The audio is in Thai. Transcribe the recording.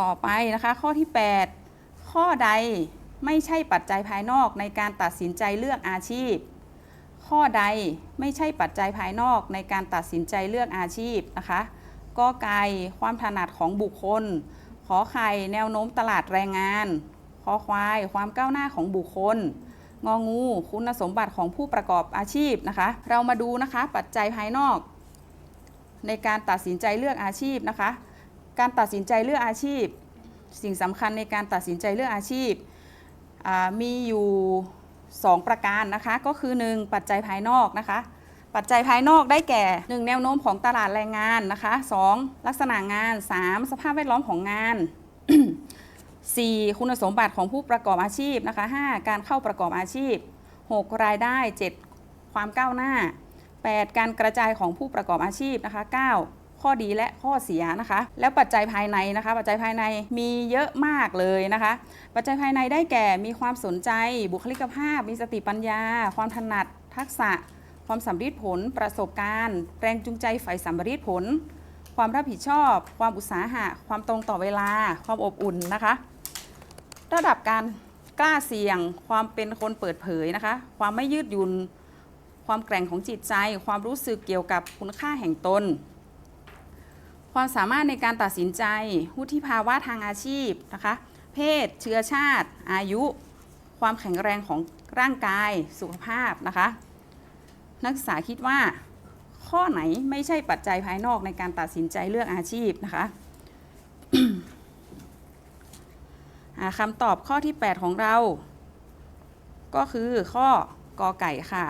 ต่อไปนะคะข้อที่ 8 ข้อใดไม่ใช่ปัจจัยภายนอกในการตัดสินใจเลือกอาชีพ ข้อใดไม่ใช่ปัจจัยภายนอกในการตัดสินใจเลือกอาชีพนะคะกอไก่ความถนัดของบุคคล ขอไข่แนวโน้มตลาดแรงงานขอควายความก้าวหน้าของบุคคล งองู คุณสมบัติของผู้ประกอบอาชีพนะคะ เรามาดูนะคะปัจจัยภายนอก ในการตัดสินใจเลือกอาชีพนะคะ การตัดสินใจเลือกอาชีพ สิ่งสำคัญในการตัดสินใจเลือกอาชีพมีอยู่ 2 ประการนะคะก็คือ 1 ปัจจัยภายนอกนะคะ ปัจจัยภายนอกได้แก่ 1 แนวโน้มของตลาดแรงงานนะคะ 2 ลักษณะงาน 3 สภาพแวดล้อมของงาน 4 คุณสมบัติของผู้ประกอบอาชีพนะคะ 5 การเข้าประกอบอาชีพ 6 รายได้ 7 ความก้าวหน้า 8 การกระจายของผู้ประกอบอาชีพนะคะ 9 ข้อดีและข้อเสียนะคะ แล้วปัจจัยภายในนะคะ ปัจจัยภายในมีเยอะมากเลยนะคะ ปัจจัยภายในได้แก่มีความสนใจ บุคลิกภาพ มีสติปัญญา ความถนัด ทักษะ ความสำเร็จผล ประสบการณ์ แรงจูงใจฝ่ายสำเร็จผล ความรับผิดชอบ ความอุตสาหะ ความตรงต่อเวลา ความอบอุ่นนะคะ ระดับการกล้าเสี่ยง ความเป็นคนเปิดเผยนะคะ ความไม่ยืดหยุ่นความแกร่งของจิตใจ ความรู้สึกเกี่ยวกับคุณค่าแห่งตน ความสามารถในการตัดสินใจวุฒิภาวะทางอาชีพนะคะ เพศ เชื้อชาติ อายุ ความแข็งแรงของร่างกายสุขภาพนะคะ นักศึกษาคิดว่า ข้อไหนไม่ใช่ปัจจัยภายนอกในการตัดสินใจเลือกอาชีพนะคะคำตอบข้อที่ 8 ของเรา ก็คือข้อกอไก่ค่ะ